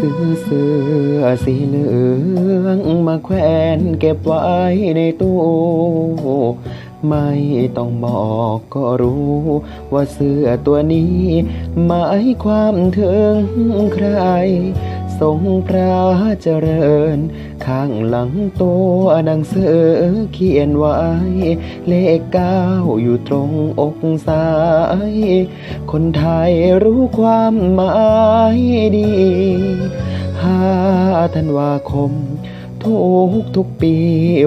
ซื้อเสื้อสีเหลืองมาแขวนเก็บไว้ในตู้ไม่ต้องบอกก็รู้ ว่าเสื้อตัวนี้ หมายความถึงใคร ทรงพระเจริญ ข้างหลังตัวหนังสือเขียนไว้ เลขเก้าอยู่ตรงอกซ้าย คนไทยรู้ความหมายดีห้าธันวาคม ทุกทุกปี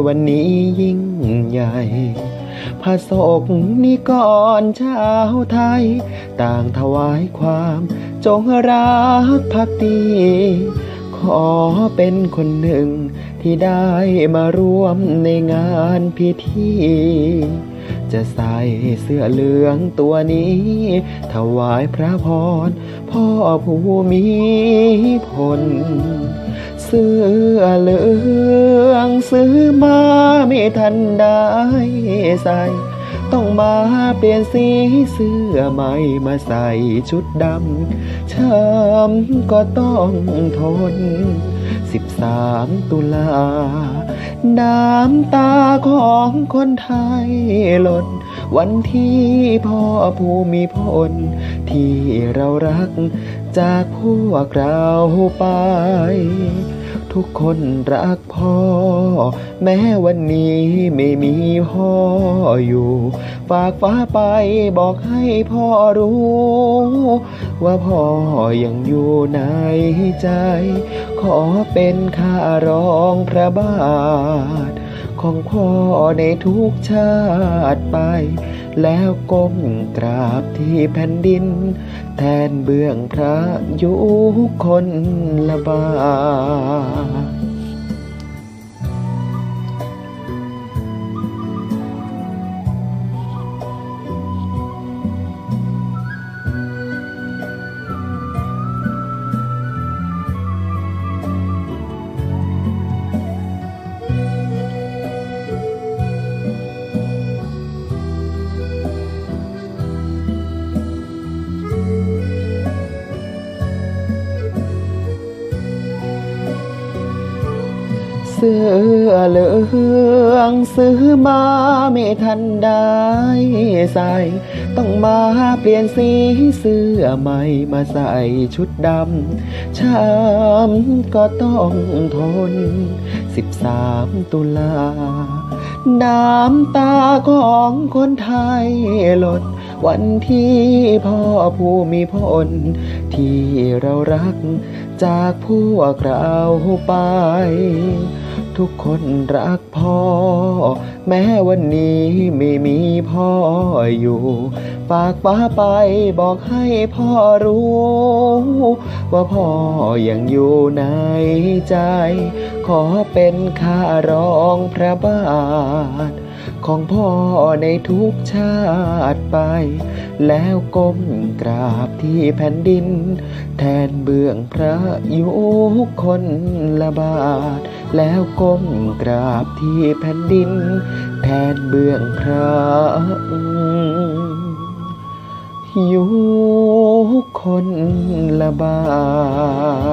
วันนี้ยิ่งใหญ่ พระศกนิกรชาวไทย ต่างถวายความจงรักภักดีขอเป็นคนหนึ่งที่ได้มาร่วมในงานพิธีจะใส่เสื้อเหลืองตัวนี้ ถวายพระพรพ่อผู้มีพลเสื้อเหลืองซื้อมา ทันได้ใส่ ต้องมาเปลี่ยนสีเสื้อใหม่มาใส่ชุดดำช้ำก็ต้องทน 13 ตุลา น้ำตาของคนไทยหล่นวันที่พ่อผู้มีพล ที่เรารักจากพวกเราไป ทุกคนรักพ่อ แม้วันนี้ไม่มีพ่ออยู่ ฝากฟ้าไปบอกให้พ่อรู้ ว่าพ่อยังอยู่ในใจ ขอเป็นข้ารองพระบาท ของพ่อในทุกชาติไป แล้วก้มกราบที่แผ่นดิน แทนเบื้องพระยุคนละบาท สื้อเหลืองซื้อมาไม่ทันได้ใส่ ต้องมาเปลี่ยนสีเสื้อใหม่มาใส่ชุดดำช้ำก็ต้องทน13ตุลา น้ำตาของคนไทยหลดวันที่พ่อผู้มีพลที่เรารัก จากพวกเราไป ทุกคนรักพ่อ แม้วันนี้ไม่มีพ่ออยู่ ฝากฟ้าไปบอกให้พ่อรู้ ว่าพ่อยังอยู่ในใจ ขอเป็นข้ารองพระบาท ของพ่อในทุกชาติไป แล้วก้มกราบที่แผ่นดิน แทนเบื้องพระยุคคนละบาท แล้วก้มกราบที่แผ่นดิน แทนเบื้องพระยุคคนละบาท